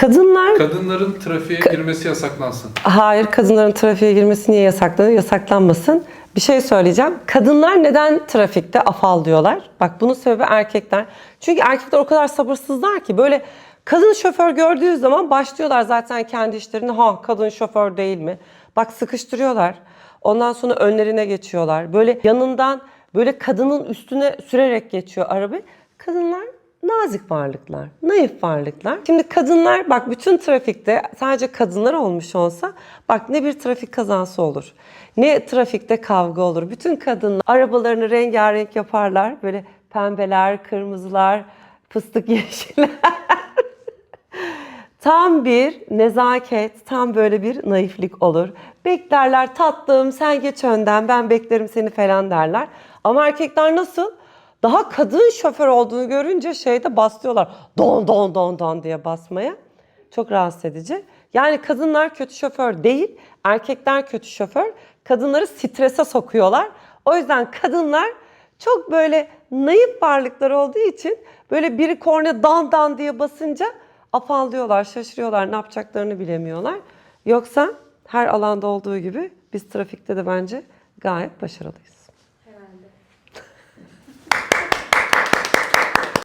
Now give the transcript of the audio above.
Kadınlar Kadınların trafiğe girmesi yasaklansın. Hayır, kadınların trafiğe girmesi niye yasaklanıyor? Yasaklanmasın. Bir şey söyleyeceğim. Kadınlar neden trafikte afallıyorlar? Bak bunun sebebi erkekler. Çünkü erkekler o kadar sabırsızlar ki böyle kadın şoför gördüğü zaman başlıyorlar zaten kendi işlerini. Ha kadın şoför değil mi? Bak sıkıştırıyorlar. Ondan sonra önlerine geçiyorlar. Böyle yanından böyle kadının üstüne sürerek geçiyor araba. Kadınlar nazik varlıklar, naif varlıklar. Şimdi kadınlar bak bütün trafikte sadece kadınlar olmuş olsa bak ne bir trafik kazası olur. Ne trafikte kavga olur. Bütün kadınlar arabalarını rengarenk yaparlar. Böyle pembeler, kırmızılar, fıstık yeşiller. Tam bir nezaket, tam böyle bir naiflik olur. Beklerler tatlım sen geç önden ben beklerim seni falan derler. Ama erkekler nasıl? Daha kadın şoför olduğunu görünce şeyde basıyorlar. Don don don don diye basmaya. Çok rahatsız edici. Yani kadınlar kötü şoför değil, erkekler kötü şoför. Kadınları strese sokuyorlar. O yüzden kadınlar çok böyle naif varlıklar olduğu için böyle biri korna dan dan diye basınca afallıyorlar, şaşırıyorlar, ne yapacaklarını bilemiyorlar. Yoksa her alanda olduğu gibi biz trafikte de bence gayet başarılıyız.